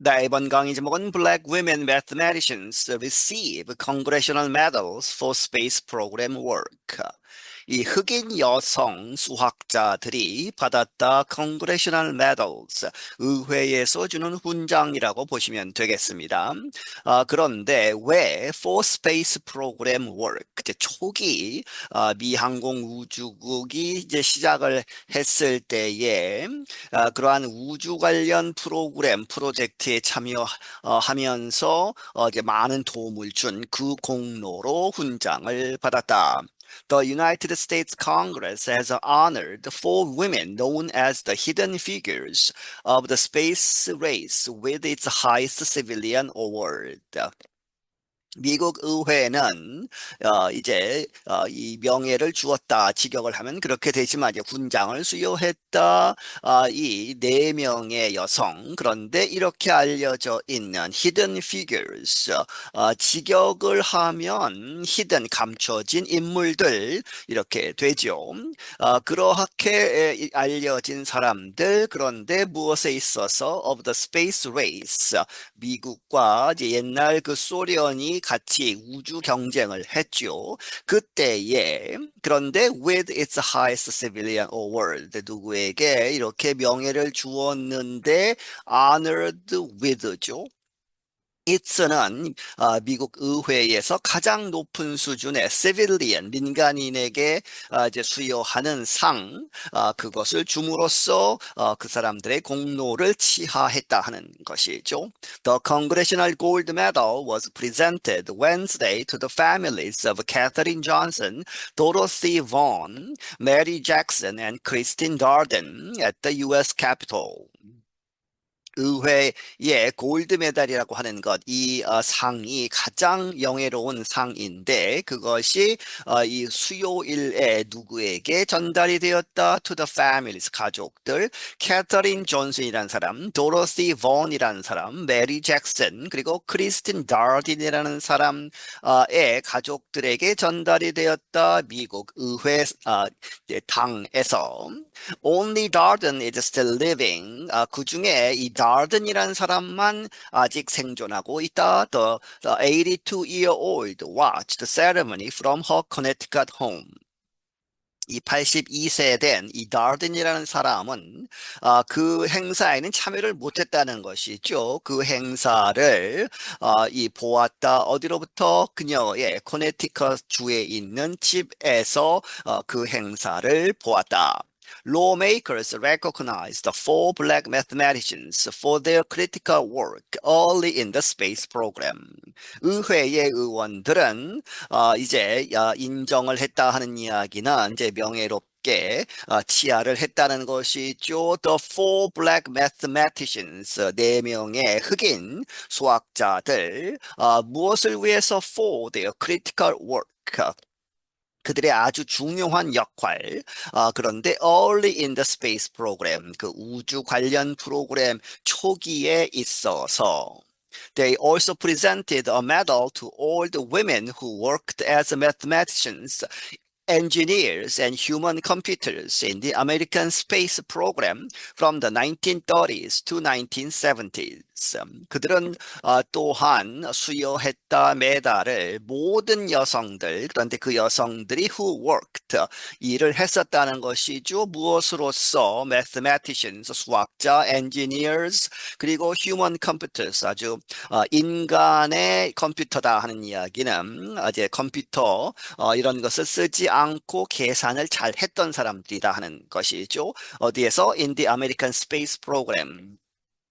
네, 이번 강의 제목은 Black Women Mathematicians Receive Congressional Medals for Space Program Work. 이 흑인 여성 수학자들이 받았다 Congressional Medals, 의회에서 주는 훈장이라고 보시면 되겠습니다. 아, 그런데 왜 For Space Program Work, 이제 초기 아, 미 항공 우주국이 이제 시작을 했을 때에 아, 그러한 우주 관련 프로그램 프로젝트에 참여하면서 어, 이제 많은 도움을 준 그 공로로 훈장을 받았다. The United States Congress has honored four women known as the hidden figures of the space race with its highest civilian award. 미국 의회는 어, 이제 어, 이 명예를 주었다 직역을 하면 그렇게 되지만 이제 훈장을 수여했다 아, 이네 명의 여성 그런데 이렇게 알려져 있는 hidden figures 어, 직역을 하면 hidden 감춰진 인물들 이렇게 되죠. 어, 그렇게 알려진 사람들 그런데 무엇에 있어서 of the space race 미국과 이제 옛날 그 소련이 같이 우주 경쟁을 했죠. 그때에 그런데 with its highest civilian award 누구에게 이렇게 명예를 주었는데 honored with죠. It는 어, 미국 의회에서 가장 높은 수준의 civilian 민간인에게 어, 이제 수여하는 상 어, 그것을 줌으로써 어, 그 사람들의 공로를 치하했다 하는 것이죠. The Congressional Gold Medal was presented Wednesday to the families of Katherine Johnson, Dorothy Vaughan, Mary Jackson, and Christine Darden at the U.S. Capitol. 의회의 골드 메달이라고 하는 것, 이 어, 상이 가장 영예로운 상인데 그것이 어, 이 수요일에 누구에게 전달이 되었다? To the families, 가족들. 캐터린 존슨이라는 사람, 도로시 본이라는 사람, 메리 잭슨, 그리고 크리스틴 다딘이라는 사람의 가족들에게 전달이 되었다. 미국 의회 어, 당에서 Only Darden is still living. 그 중에 이 Darden이라는 사람만 아직 생존하고 있다. The, the 82-year-old watched the ceremony from her Connecticut home. 이 82세 된 이 다든이라는 사람은 어, 그 행사에는 참여를 못했다는 것이죠. 그 행사를 어, 이 보았다 어디로부터 그녀의 코네티컷 주에 있는 집에서 어, 그 행사를 보았다. Lawmakers recognized the four black mathematicians for their critical work early in the space program. 의회의 의원들은 어, 이제 어, 인정을 했다 하는 이야기는 이제 명예롭게 어, 치하를 했다는 것이죠. The four black mathematicians 네 명의 흑인 수학자들 어, 무엇을 위해서 for their critical work 그들의 아주 중요한 역할. 어, 그런데 early in the space program, 그 우주 관련 프로그램 초기에 있어서 They also presented a medal to all the women who worked as mathematicians engineers and human computers in the American space program from the 1930s to 1970s. 그들은 어, 또한 수여했다 메달을 모든 여성들 그런데 그 여성들이 who worked 일을 했었다는 것이죠. 무엇으로서 mathematicians 수학자, engineers 그리고 human computers 아주 어, 인간의 컴퓨터다 하는 이야기는 이제 컴퓨터 어, 이런 것을 쓰지 않고 계산을 잘 했던 사람들이다 하는 것이죠. 어디에서 in the American Space Program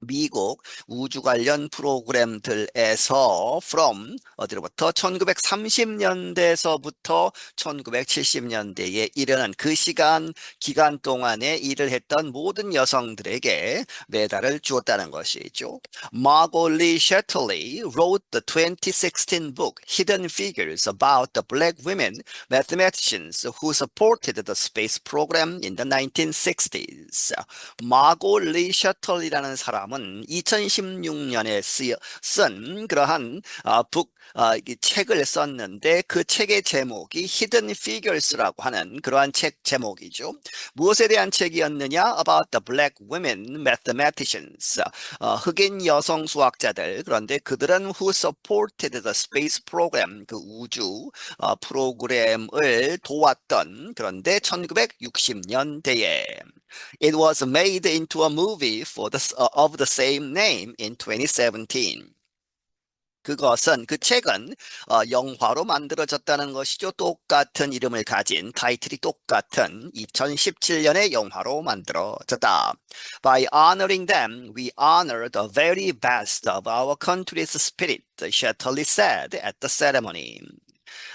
미국 우주 관련 프로그램들에서 from 어디로부터 1930년대에서부터 1970년대에 이르는 그 시간 기간 동안에 일을 했던 모든 여성들에게 메달을 주었다는 것이죠. Margot Lee Shetterly wrote the 2016 book Hidden Figures about the black women mathematicians who supported the space program in the 1960s. Margot Lee Shetterly라는 사람 사람은 2016년에 쓰여, 쓴 그러한 어, 북 어, 이 책을 썼는데 그 책의 제목이 Hidden Figures라고 하는 그러한 책 제목이죠. 무엇에 대한 책이었느냐? About the Black Women Mathematicians. 어, 흑인 여성 수학자들 그런데 그들은 who supported the space program 그 우주 어, 프로그램을 도왔던 그런데 1960년대에 It was made into a movie for the, of the same name in 2017. 그것은 그 책은 어, 영화로 만들어졌다는 것이죠. 똑같은 이름을 가진 타이틀이 똑같은 2017년의 영화로 만들어졌다. By honoring them, we honor the very best of our country's spirit, Shetterly said at the ceremony.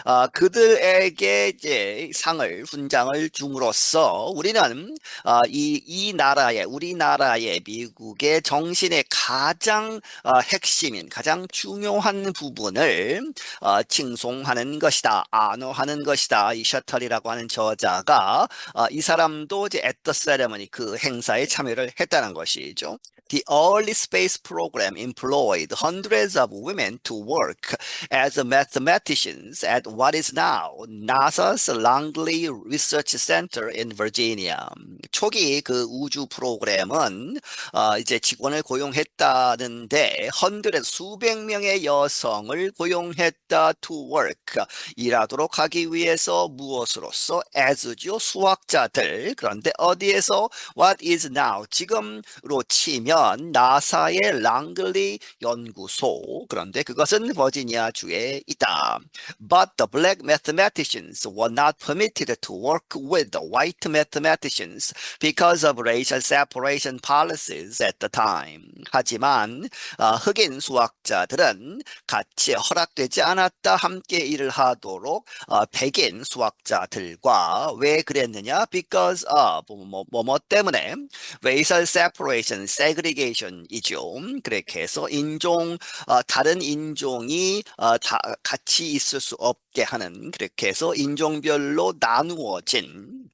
어, 그들에게 이제 상을 훈장을 줌으로써 우리는 어, 이, 이 나라의 우리나라의 미국의 정신의 가장 어, 핵심인 가장 중요한 부분을 어, 칭송하는 것이다 안호하는 것이다 이 셔틀이라고 하는 저자가 어, 이 사람도 이제 ceremony 그 행사에 참여를 했다는 것이죠. The early space program employed hundreds of women to work as mathematicians at what is now NASA's Langley Research Center in Virginia. 초기 그 우주 프로그램은 어, 이제 직원을 고용했다는데 hundred 수백 명의 여성을 고용했다 to work 일하도록 하기 위해서 무엇으로서 as죠 수학자들 그런데 어디에서 what is now 지금으로 치면 나사의 랑글리 연구소 그런데 그것은 버지니아 주에 있다. But the black mathematicians were not permitted to work with the white mathematicians because of racial separation policies at the time. 하지만 어, 흑인 수학자들은 같이 허락되지 않았다 함께 일을 하도록 어, 백인 수학자들과 왜 그랬느냐? Because of 뭐, 뭐, 뭐 때문에 racial separation, segregation이죠. 그렇게 해서 인종 어, 다른 인종이 어, 다 같이 있을 수 없게 하는 그렇게 해서 인종별로 나누어진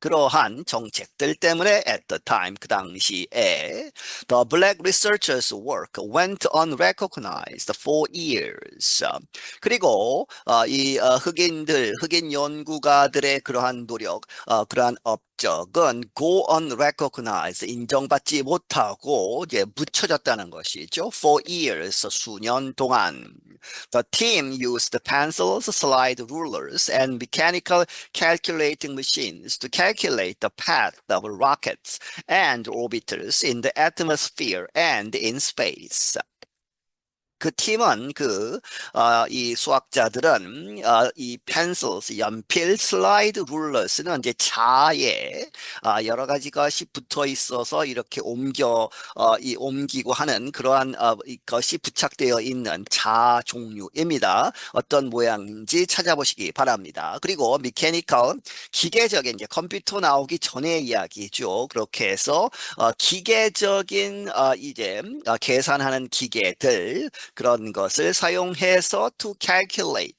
그러한 정책들 때문에 at the time 그 당시에 the black researchers work went unrecognized for years. 그리고 어, 이 어, 흑인들 흑인 연구가들의 그러한 노력, 어, 그러한 업 적은 go unrecognized 인정받지 못하고 이제 묻혀졌다는 것이죠. for years 수년 동안. The team used pencils, slide rulers, and mechanical calculating machines to calculate the path of rockets and orbiters in the atmosphere and in space. 그 팀은 그, 어, 이 수학자들은, 어, 이 pencils, 연필, 슬라이드 룰러스는 이제 자에, 어, 여러 가지 것이 붙어 있어서 이렇게 옮겨, 어, 이 옮기고 하는 그러한, 어, 것이 부착되어 있는 자 종류입니다. 어떤 모양인지 찾아보시기 바랍니다. 그리고 미케니컬, 기계적인 이제 컴퓨터 나오기 전의 이야기죠. 그렇게 해서, 어, 기계적인, 어, 이제, 어, 계산하는 기계들, 그런 것을 사용해서 to calculate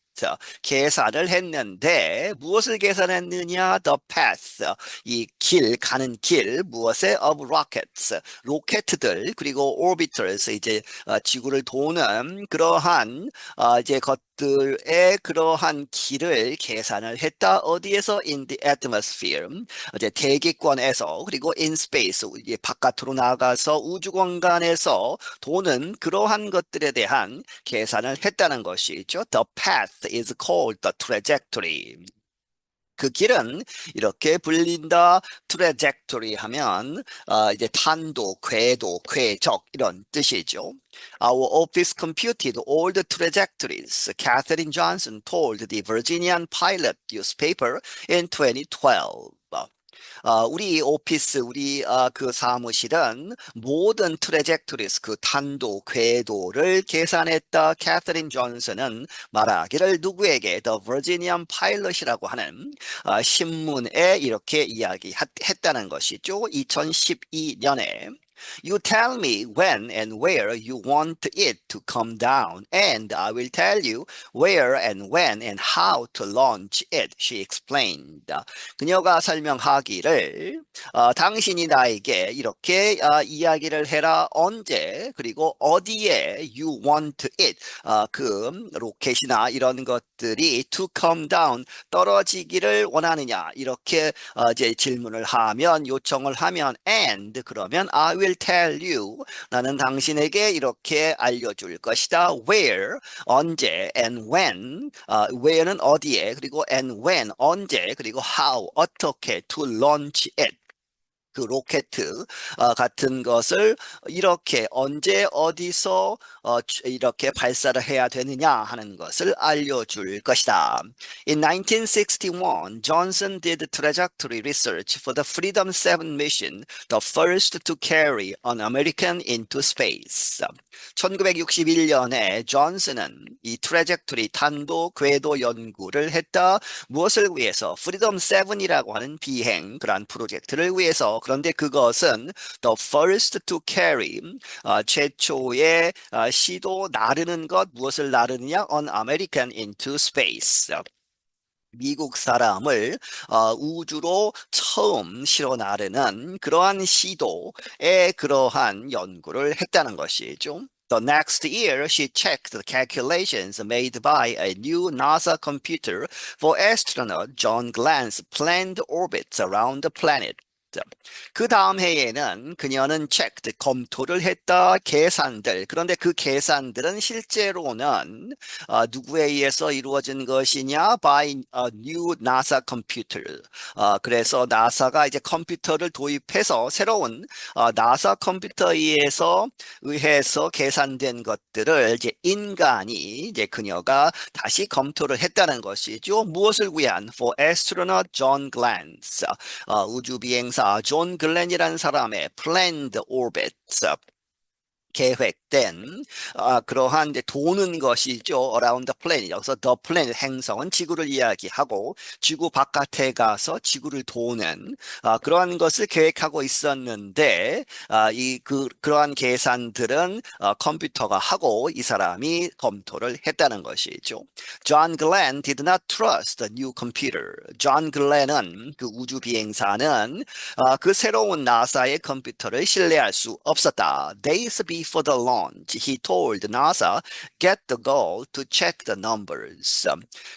계산을 했는데 무엇을 계산했느냐? The path. 이 길 가는 길 무엇에? of rockets. 로켓들 그리고 orbiters 이제 어, 지구를 도는 그러한 어, 이제 것 들의 그러한 길을 계산을 했다 어디에서 in the atmosphere 이제 대기권에서 그리고 in space 이제 바깥으로 나가서 우주 공간에서 도는 그러한 것들에 대한 계산을 했다는 것이죠. The path is called the trajectory. 그 길은 이렇게 불린다 trajectory 하면 어, 이제 탄도, 궤도, 궤적 이런 뜻이죠. Our office computed all the trajectories Katherine Johnson told the Virginian Pilot newspaper in 2012. 어, 우리 오피스, 우리 어, 그 사무실은 모든 트레젝토리스, 그 탄도, 궤도를 계산했다. 캐서린 존슨은 말하기를 누구에게 The Virginian Pilot이라고 하는 어, 신문에 이렇게 이야기했다는 것이죠. 2012년에 You tell me when and where you want it to come down, and I will tell you where and when and how to launch it, she explained. 그녀가 설명하기를 어, 당신이 나에게 이렇게 어, 이야기를 해라 언제 그리고 어디에 you want it 어, 그 로켓이나 이런 것들이 to come down 떨어지기를 원하느냐 이렇게 어, 이제 질문을 하면 요청을 하면 and 그러면 I will tell you 나는 당신에게 이렇게 알려줄 것이다 where 언제 and when 어, where는 어디에 그리고 and when 언제 그리고 how 어떻게 to launch it 그 로켓 어, 같은 것을 이렇게 언제 어디서 어, 이렇게 발사를 해야 되느냐 하는 것을 알려줄 것이다. In 1961, Johnson did trajectory research for the Freedom 7 mission, the first to carry an American into space. 1961년에 존슨은 이 트레젝토리 탄도 궤도 연구를 했다. 무엇을 위해서? 프리덤 7이라고 하는 비행 그러한 프로젝트를 위해서 그런데 그것은 the first to carry 어, 최초의 어, 시도 나르는 것 무엇을 나르느냐? on American into space. 미국 사람을 어, 우주로 처음 실어 나르는 그러한 시도에 그러한 연구를 했다는 것이죠. The next year, she checked the calculations made by a new NASA computer for astronaut John Glenn's planned orbits around the planet. 그 다음 해에는 그녀는 checked, 검토를 했다 계산들. 그런데 그 계산들은 실제로는 어, 누구에 의해서 이루어진 것이냐? by a new NASA computer. 어, 그래서 나사가 이제 컴퓨터를 도입해서 새로운 어, 나사 컴퓨터에 의해서 의해서 계산된 것들을 이제 인간이 이제 그녀가 다시 검토를 했다는 것이죠. 무엇을 위한? For astronaut John Glenn 어, 우주 비행사 의사 존 글렌이라는 사람의 planned orbit 계획된 아, 그러한 이제 도는 것이죠. around the planet. 여기서 the planet 행성은 지구를 이야기하고 지구 바깥에 가서 지구를 도는 아, 그러한 것을 계획하고 있었는데 아, 이 그 그러한 계산들은 어, 컴퓨터가 하고 이 사람이 검토를 했다는 것이죠. John Glenn did not trust the new computer. John Glenn은 그 우주 비행사는 아, 그 새로운 나사의 컴퓨터를 신뢰할 수 없었다. Days before the launch, he told NASA, get the goal to check the numbers.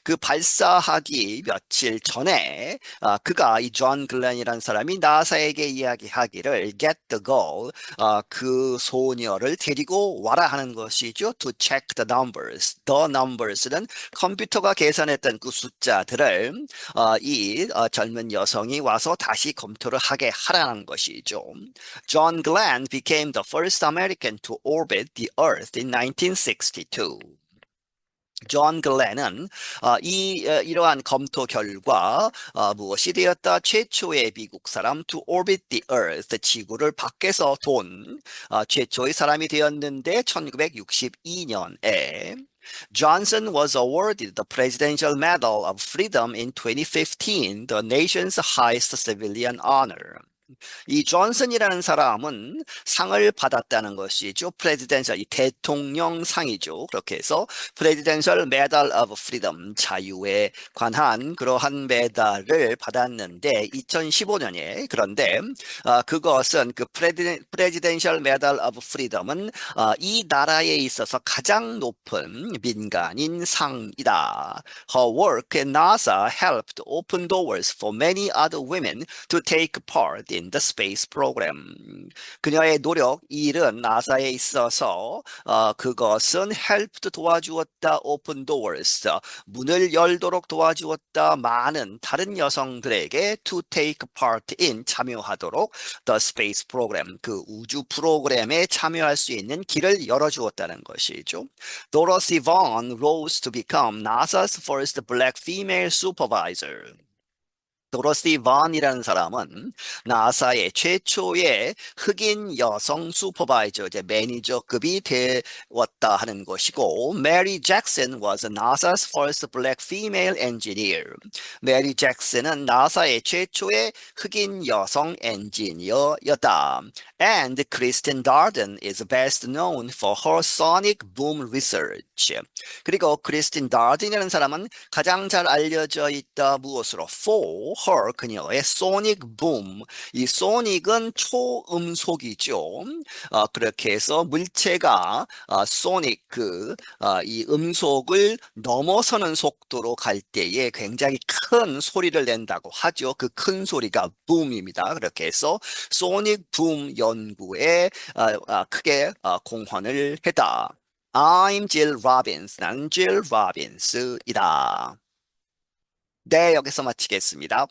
그 발사하기 며칠 전에 어, 그가 이 존 글렌이라는 사람이 나사에게 이야기하기를 get the goal, 어, 그 소녀를 데리고 와라 하는 것이죠. to check the numbers. the numbers는 컴퓨터가 계산했던 그 숫자들을 어, 이 어, 젊은 여성이 와서 다시 검토를 하게 하라는 것이죠. John Glenn became the first American to orbit the Earth in 1962. 존 글렌은 어, 이 어, 이러한 검토 결과 어, 무엇이 되었다? 최초의 미국 사람 to orbit the Earth 지구를 밖에서 돈 어, 최초의 사람이 되었는데 1962년에 Johnson was awarded the Presidential Medal of Freedom in 2015, the nation's highest civilian honor. 이 존슨이라는 사람은 상을 받았다는 것이죠. 프레지덴셜 이 대통령 상이죠. 그렇게 해서 프레지덴셜 메달 오브 프리덤 자유에 관한 그러한 메달을 받았는데 2015년에 그런데 어, 그것은 그 프레지덴셜 메달 오브 프리덤은 어, 이 나라에 있어서 가장 높은 민간인 상이다. Her work at NASA helped open doors for many other women to take part in the space program. 그녀의 노력, 일은 나사에 있어서 어, 그것은 helped 도와주었다, open doors. 문을 열도록 도와주었다, 많은 다른 여성들에게 to take part in 참여하도록 the space program, 그 우주 프로그램에 참여할 수 있는 길을 열어주었다는 것이죠. Dorothy Vaughan rose to become NASA's first black female supervisor. 도로시 반이라는 사람은 나사의 최초의 흑인 여성 슈퍼바이저, 이제 매니저급이 되었다 하는 것이고, Mary Jackson was NASA's first black female engineer. 메리 잭슨은 나사의 최초의 흑인 여성 엔지니어였다. And Kristen Darden is best known for her sonic boom research. 그렇지. 그리고 크리스틴 다든이라는 사람은 가장 잘 알려져 있다 무엇으로? For her 그녀의 소닉 붐. 이 소닉은 초음속이죠. 어, 그렇게 해서 물체가 어, 소닉 그이 음속을 넘어서는 속도로 갈 때에 굉장히 큰 소리를 낸다고 하죠. 그 큰 소리가 붐입니다. 그렇게 해서 소닉 붐 연구에 어, 어, 크게 어, 공헌을 했다. I'm Jill Robbins. 난 Jill Robbins이다. 네, 여기서 마치겠습니다.